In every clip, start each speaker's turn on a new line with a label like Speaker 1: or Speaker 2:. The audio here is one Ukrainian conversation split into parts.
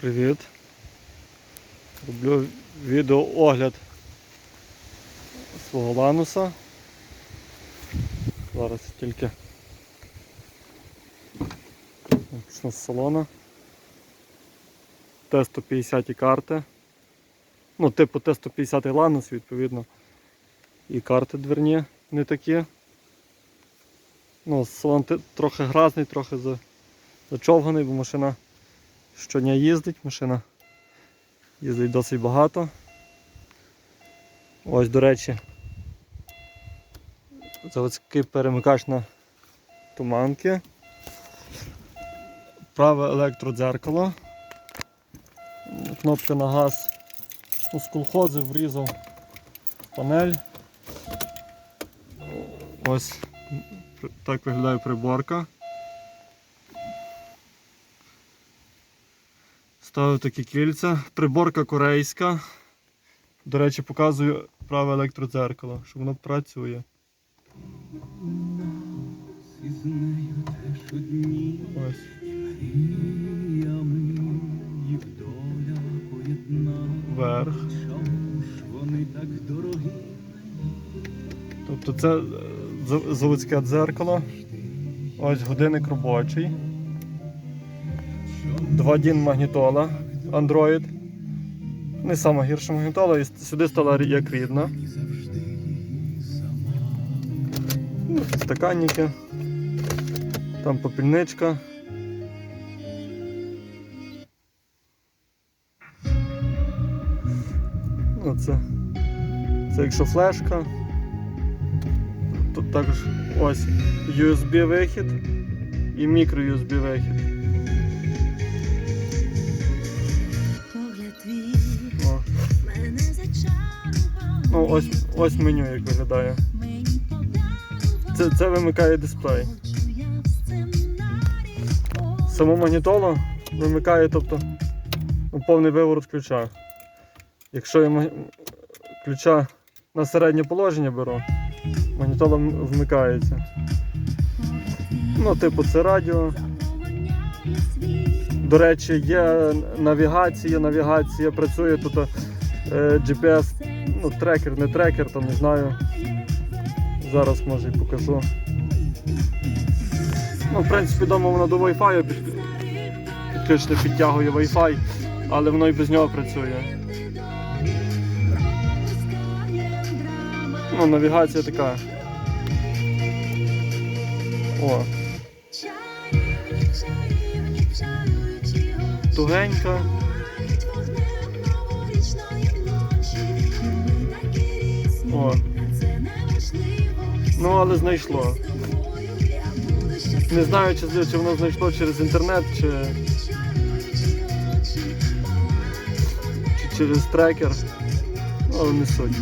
Speaker 1: Привіт. Роблю відеоогляд свого лануса. Зараз тільки з салона. Т-150 карти. Ну, типу Т-150 ланус, відповідно. І карти дверні не такі. Ну, салон трохи грязний, трохи за- зачовганий, бо машина щодня їздить, машина їздить досить багато. Ось, до речі, заводський перемикач на туманки. Праве електродзеркало. Кнопка на газ. Ну, з врізав панель. Ось так виглядає приборка. Ставив такі кільця. Приборка корейська. До речі, показую праве електродзеркало, що воно працює. Вверх. Тобто це е, заводське дзеркало. Ось годинник робочий. 2 магнітола Android. Не сама гірша магнітола, і сюди стала як рідна. Ну, Стаканники. Там попільничка. Ну, це, якщо флешка. Тут також ось USB вихід і мікро USB Ну, ось, ось меню як виглядає. Це, це вимикає дисплей. Саму магнітолу вимикає, тобто ну, повний виворот ключа. Якщо я ключа на середнє положення беру, магнітола вмикається. Ну, типу, це радіо. До речі, є навігація, навігація працює тут е, GPS, ну, трекер, не трекер, там не знаю. Зараз може і покажу. Ну, в принципі, вдома воно до Wi-Fi під... підтягує Wi-Fi, але воно і без нього працює. Ну, навігація така. О, тугенька. О. Ну, але знайшло. Не знаю, чи, чи воно знайшло через інтернет, чи, чи через трекер. Ну, але не суть.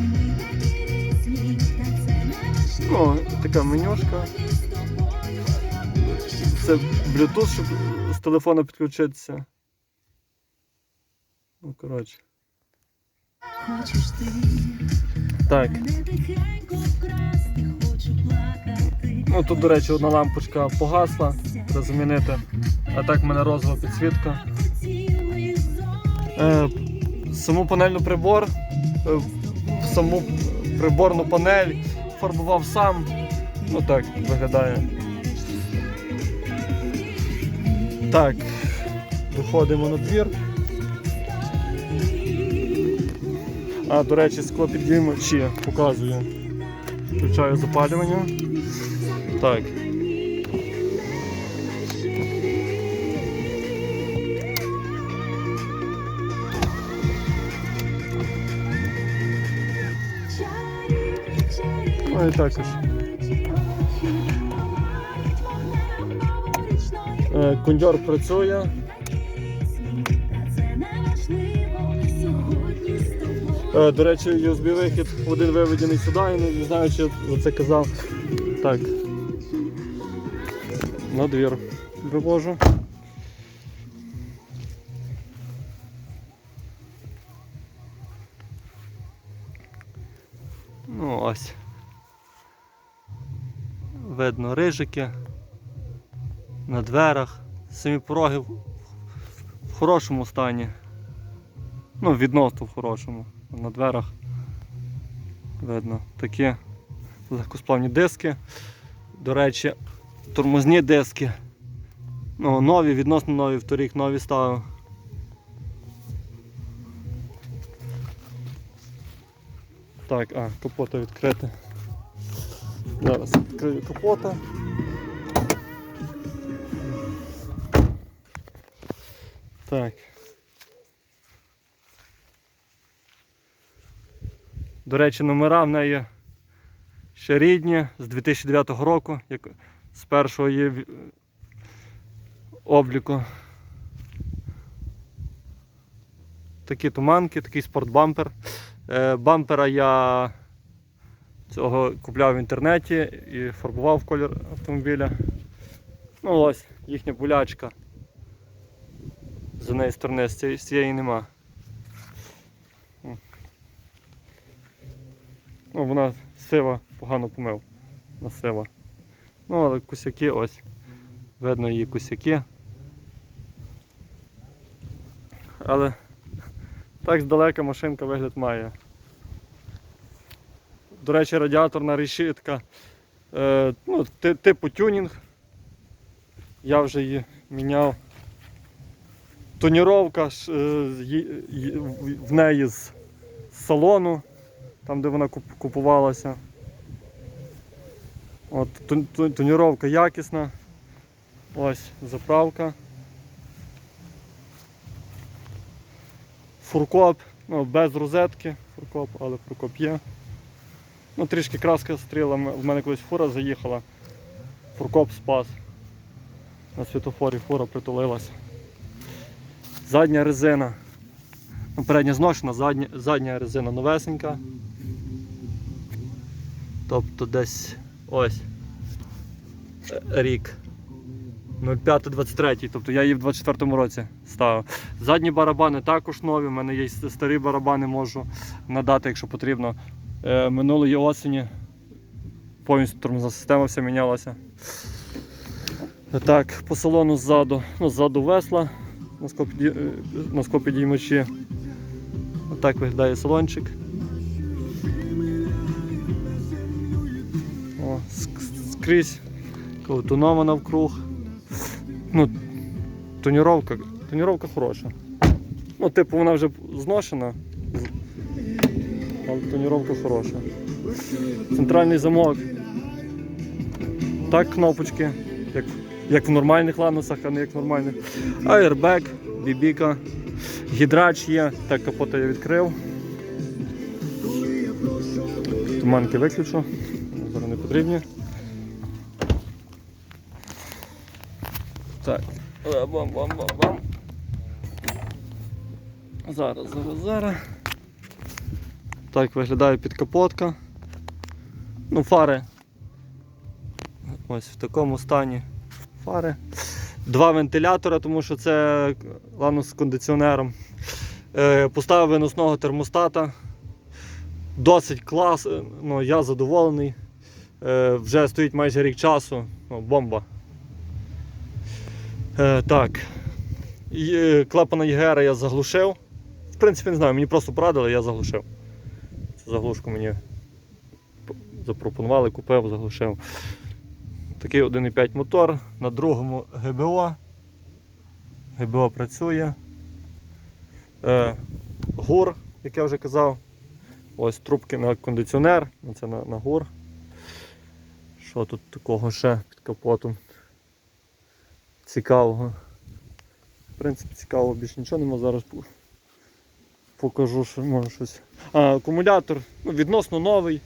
Speaker 1: Ну, така менюшка. Це Bluetooth, щоб з телефона підключитися. Ну, коротше.
Speaker 2: Хочеш ти
Speaker 1: Так. Ну тут, до речі, одна лампочка погасла, треба замінити. А так в мене розова підсвітка. Е, саму панельну прибор, е, саму приборну панель фарбував сам. Ну так виглядає. Так, виходимо на двір. А, до речі, склопідіймачі показую. Включаю запалювання. Так.
Speaker 2: Чарівні,
Speaker 1: Ну і також. Е, Кондьор працює. До речі, USB вихід один виведений сюди, я не знаю, чи я це казав. Так. На двір вивожу. Ну ось. Видно рижики на дверах, самі пороги в хорошому стані. Ну, відносно в хорошому. На дверах видно такі легкосплавні диски. До речі, тормозні диски. Ну, нові, відносно нові, вторік нові ставив. Так, а, капота відкрита. Зараз відкрию капота. Так. До речі, номера в неї ще рідні з 2009 року, як з першого її обліку. Такі туманки, такий спортбампер. Е, бампера я цього купляв в інтернеті і фарбував колір автомобіля. Ну ось їхня булячка. З однієї сторони, з цієї, з цієї нема. Ну, вона сива, погано помив. Вона сива. Ну, але кусяки ось. Видно її кусяки. Але так здалека машинка вигляд має. До речі, радіаторна решітка. Е, ну, типу тюнінг. Я вже її міняв. Тоніровка е, в неї з салону, там де вона купувалася. От, тон- тон- тоніровка якісна. Ось заправка. Фуркоп, ну, без розетки, фуркоп, але фуркоп є. Ну, трішки краска стріла, в мене колись фура заїхала. Фуркоп спас. На світофорі фура притулилася. Задня резина. Ну, передня зношена, задня, задня резина новесенька. Тобто десь ось е, рік. 05-23, тобто я її в 24-му році ставив. Задні барабани також нові, в мене є старі барабани, можу надати, якщо потрібно. Е, минулої осені повністю тормозна система вся мінялася. Так, по салону ззаду, ну, ззаду весла на е, скопідіймачі. Отак виглядає салончик. Скрізь ковтунова навкруг. Ну, тоніровка, тоніровка хороша. Ну, типу, вона вже зношена, але тоніровка хороша. Центральний замок. Так, кнопочки, як, як в нормальних ланусах, а не як в нормальних. Аербек, бібіка, гідрач є, так капота я відкрив. Туманки виключу, зараз не потрібні. Так, е, бам-бам-бам-бам. Зараз, зараз, зараз. Так виглядає підкапотка. Ну, фари. Ось в такому стані фари. Два вентилятора, тому що це ланус з кондиціонером. Е, поставив виносного термостата. Досить клас, е, ну, я задоволений. Е, вже стоїть майже рік часу. Ну, бомба. Е, так. Е, клапана ЄГР я заглушив. В принципі, не знаю, мені просто порадили, я заглушив. Цю заглушку мені запропонували, купив, заглушив. Такий 1,5 мотор, на другому ГБО. ГБО працює. Е, гур, як я вже казав. Ось трубки на кондиціонер, це на, на гур. Що тут такого ще під капотом? Цікавого. В принципі, цікавого більше нічого нема. Зараз покажу, що може щось. А, акумулятор ну, відносно новий.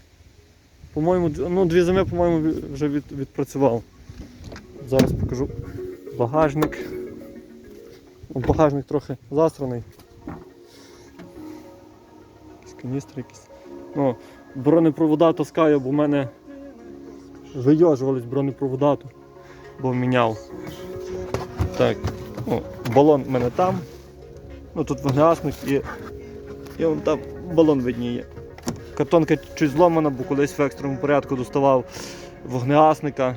Speaker 1: По-моєму, ну, дві зими, по-моєму, вже від, відпрацював. Зараз покажу багажник. Багажник трохи засраний. Каністри якісь. Ну, бронепровода таскаю, бо в мене вийожувались бронепровода, бо міняв. Так, ну, балон в мене там. Ну тут вогнегасник і, і вон там балон видніє. Картонка чуть зломана, бо колись в екстреному порядку доставав вогнегасника.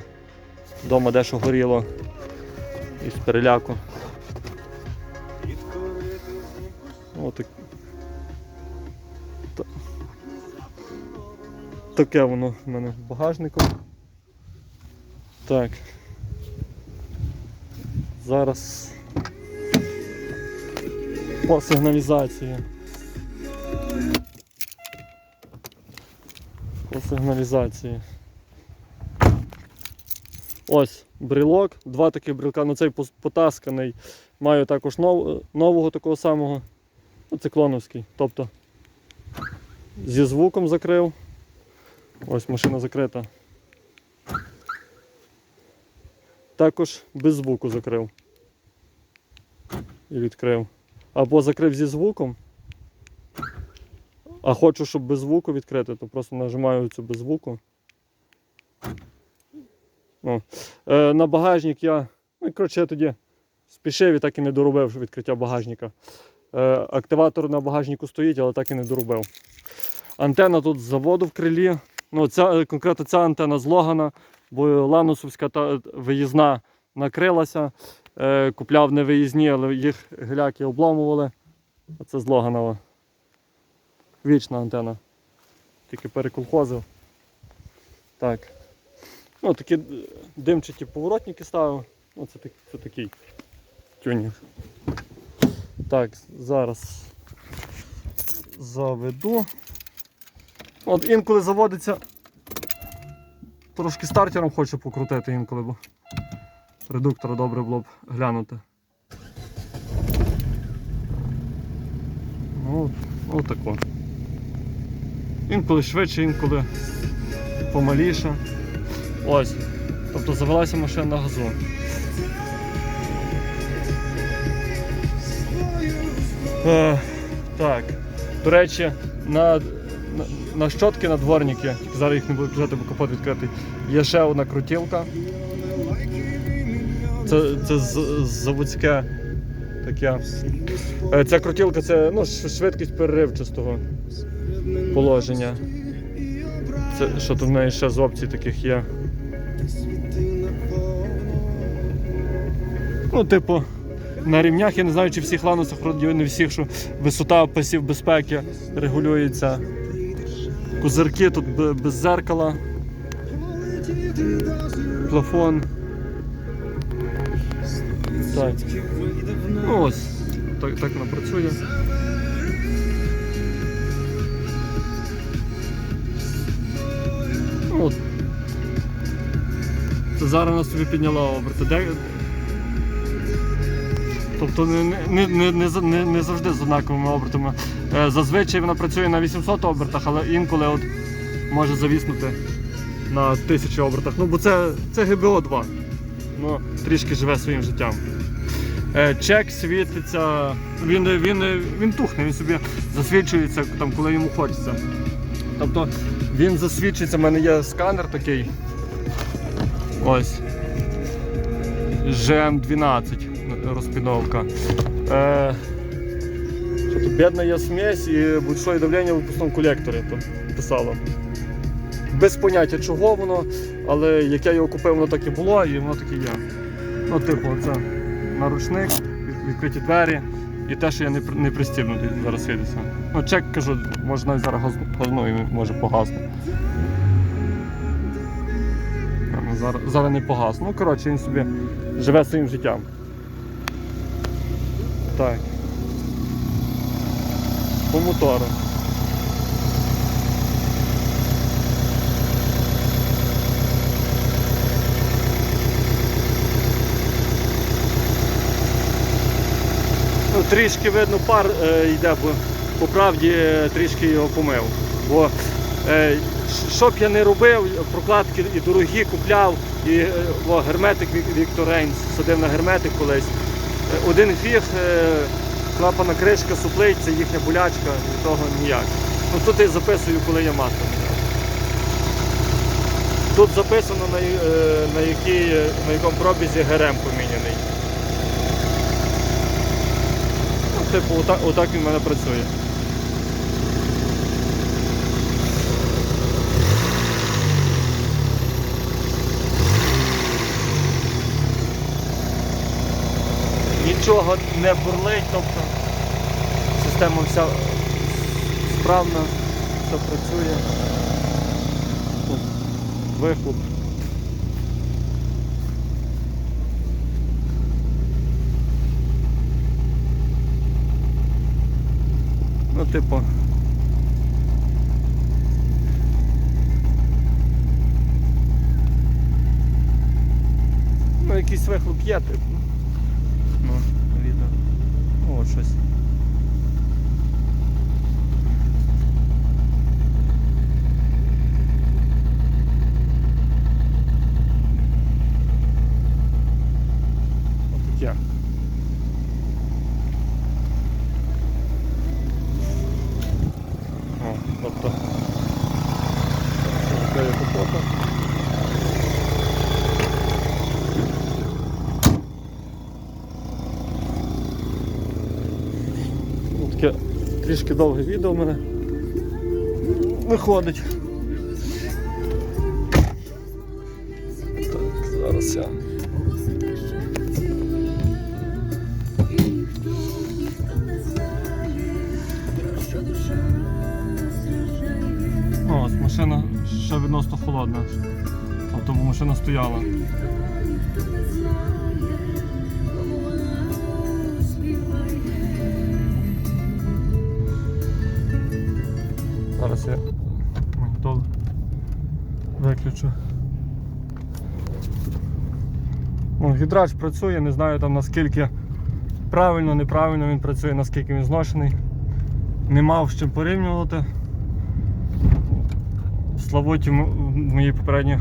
Speaker 1: Дома дещо горіло із переляку. Отак. Та- Таке воно в мене багажником. Так. Зараз по сигналізації. По сигналізації. Ось брелок, два таких брелка, ну цей потасканий. Маю також нов, нового такого самого. Ну, циклоновський. Тобто зі звуком закрив. Ось машина закрита. Також без звуку закрив. І відкрив. Або закрив зі звуком. А хочу, щоб без звуку відкрити, то просто нажимаю цю без звуку. Ну, е, на багажник я. Ну, коротше, я тоді спішив і так і не доробив відкриття багажника. Е, активатор на багажнику стоїть, але так і не доробив. Антенна тут з заводу в крилі. Ну, ця, е, конкретно ця антенна злогана, бо ланусовська та виїзна накрилася. Е, купляв не виїзні, але їх гіляки обломували. А це злоганова. Вічна антенна. Тільки переколхозив. Так. Ну, такі е, димчаті поворотники ставив. Ну, це, це такий тюнінг. Так, зараз заведу. От інколи заводиться. Трошки стартером хочу покрутити інколи, бо редуктора добре було б глянути. Ну, отако. Інколи швидше, інколи помаліше. Ось. Тобто завелася машина на газу. Е, так. До речі, на, на, щотки на дворники, зараз їх не буду включати, бо капот відкритий. Є ще одна крутілка. Це, це заводське таке. Е, Ця крутілка це ну, швидкість переривчастого положення. Це що тут в неї ще з опцій таких є. Ну, типу, на рівнях, я не знаю, чи всіх ланусах, не всіх, що висота пасів безпеки регулюється. Козирки тут без зеркала. Плафон. Так. Ну ось, так, так вона працює. От. Це зараз вона собі підняла оберти. Тобто не, не, не, не, не, завжди з однаковими обертами. Е, Зазвичай вона працює на 800 обертах, але інколи от може завіснути на 1000 обертах. Ну, бо це, це ГБО 2. Ну, трішки живе своїм життям. Е, Чек світиться, він, він, він тухне, він собі засвідчується, там, коли йому хочеться. Тобто він засвідчується, в мене є сканер такий. Ось. ЖМ12 розпіновка. Е, що тут бідна є смесь і будь-що давлення в випускному колекторі писало. Без поняття чого воно, але як я його купив, воно так і було і воно так і є. Ну, типу, це наручник, відкриті двері і те, що я не, не пристібнутий зараз світиться. Ну, чек кажу, може навіть зараз газ- газну і може погасне. Зараз, зараз не погас. Ну, коротше, він собі живе своїм життям. Так. По мотору. Ну, трішки видно, пар е, йде, бо по правді е, трішки його помив. Бо е, що б я не робив, прокладки і дорогі купляв, і е, о, герметик Вік- садив на герметик колись. Е, Один фіг, е, клапана кришка суплить, це їхня болячка, від того ніяк. Ну, тут я записую, коли я масло міняв. Тут записано на, е, на, який, на якому пробізі ГРМ поміняний. Ну, типу, отак він в мене працює. Нічого не бурлить, тобто система вся справна, все працює. Тут вихлоп. Ну, типу. Ну, якийсь вихлоп є, типу. Ну, відео. Ну, щось. Отаке. О, тобто. Це є капота. Ну, Таке трішки довге відео в мене виходить. Так, зараз я. О, машина ще відносно холодна. Тобто машина стояла. Зараз я монітор виключу. О, гідрач працює, не знаю там наскільки правильно, неправильно він працює, наскільки він зношений. Не мав з чим порівнювати. В в моїй попередній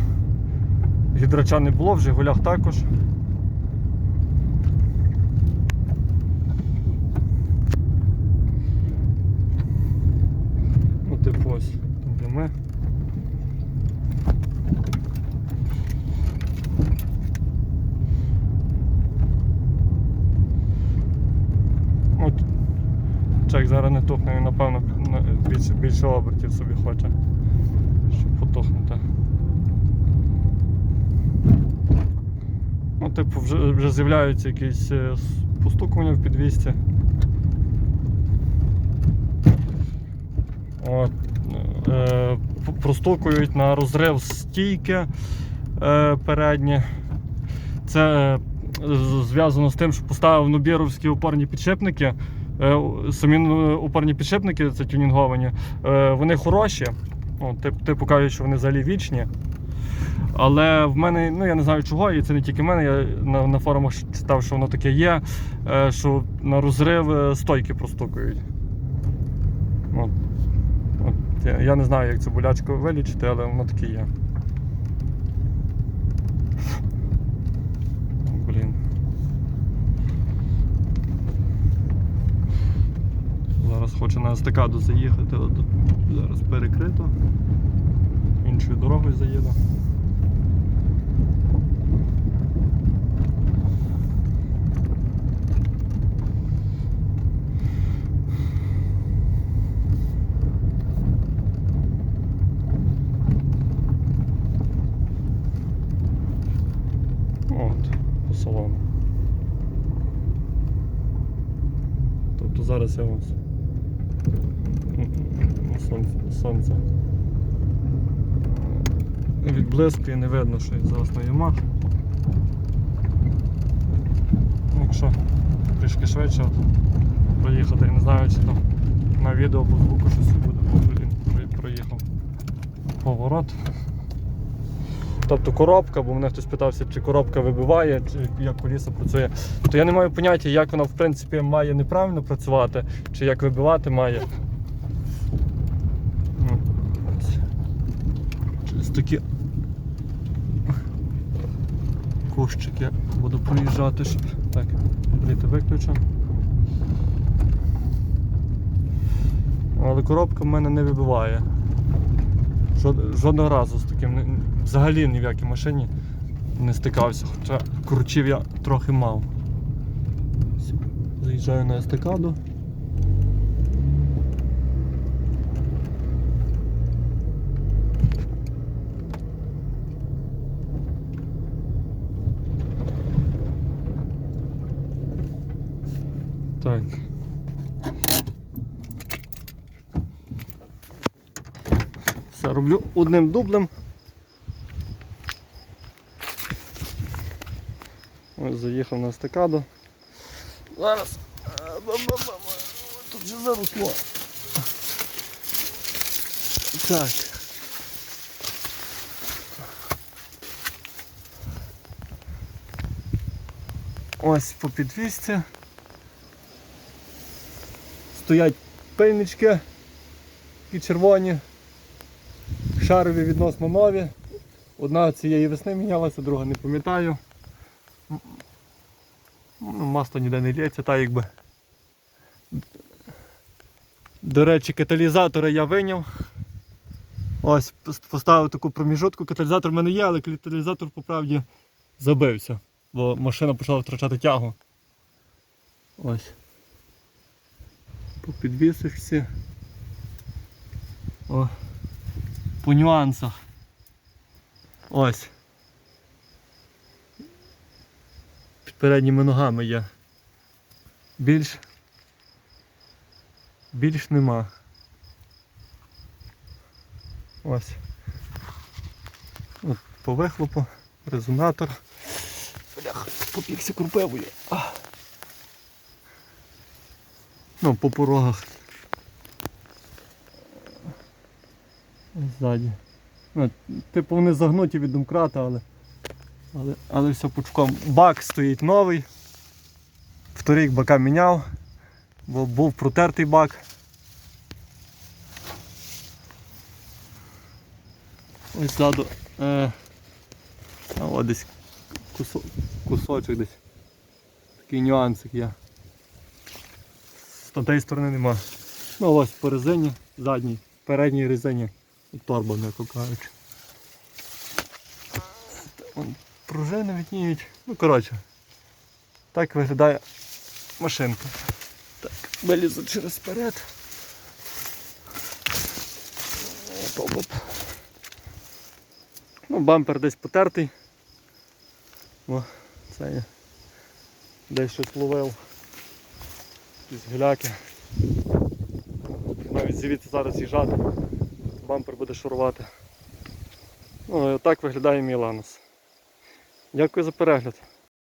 Speaker 1: гідрача не було, в Жигулях також. Ну, типу ось, там. От чек зараз не тухне, він напевно більше, більше обертів собі хоче, щоб потухнути. Ну, типу, вже, вже з'являються якісь е, постукування в підвісці. От, простукують на розрив стійки е, переднє. Це е, зв'язано з тим, що поставив нобіровські опорні підшипники. Е, самі опорні підшипники, це тюнінговані, вони хороші. О, типу кажуть, що вони взагалі вічні. Але в мене, ну я не знаю чого, і це не тільки в мене. Я на, на форумах читав, що воно таке є, що на розрив стойки простукують. Я, я не знаю, як цю болячку вилічити, але воно таке є. Блін. Зараз хочу на естакаду заїхати, але тут зараз перекрито. Іншою дорогою заїду. От, по салону. Тобто зараз я ось сонце, сонце. Відблискує, не видно, що зараз на Ямах. Якщо трішки швидше проїхати, я не знаю, чи там на відео по звуку щось буде, О, блін, проїхав поворот. Тобто коробка, бо мене хтось питався, чи коробка вибиває, чи як коліса працює. То я не маю поняття, як вона в принципі має неправильно працювати, чи як вибивати має. Через такі кущики буду проїжджати, щоб так, брити виключу. Але коробка в мене не вибиває. Жод- Жодного разу з таким взагалі ні в якій машині не стикався, хоча кручів я трохи мав. Заїжджаю на естакаду. Так. Роблю одним дублем. Ось заїхав на стакаду. Зараз. Тут же заросло. Так. Ось по підвісці. Стоять пильнички, такі червоні, шарові відносно нові. Одна цієї весни мінялася, друга не пам'ятаю. Ну, масло ніде не лється, та якби. До речі, каталізатори я виняв. Ось поставив таку проміжутку. Каталізатор в мене є, але каталізатор по правді забився, бо машина почала втрачати тягу. Ось. По підвісах всі. О. По нюансах. Ось. Під передніми ногами є. Більш. Більш нема. Ось. От по вихлопу, резонатор. Бляха, попікся курпевою. А. Ну, по порогах. Ззаді. Ну, типу вони загнуті від домкрата, але, але, але все пучком. Бак стоїть новий. Вторик бака міняв, бо був протертий бак. Ось ззаду. Е, а от десь кусо, кусочок десь. Такий нюансик є. З тієї сторони нема. Ну ось по резині, задній, передній резині і торба, м'яко кажучи. Пружини відніють. Ну коротше. Так виглядає машинка. Так, вилізу через перед. Оп-оп-оп. Ну, бампер десь потертий. О, це я десь щось ловив. Якісь гуляки. Навіть звідти зараз їжджати. Бампер буде шурувати. Ну, і отак виглядає мій ланос. Дякую за перегляд.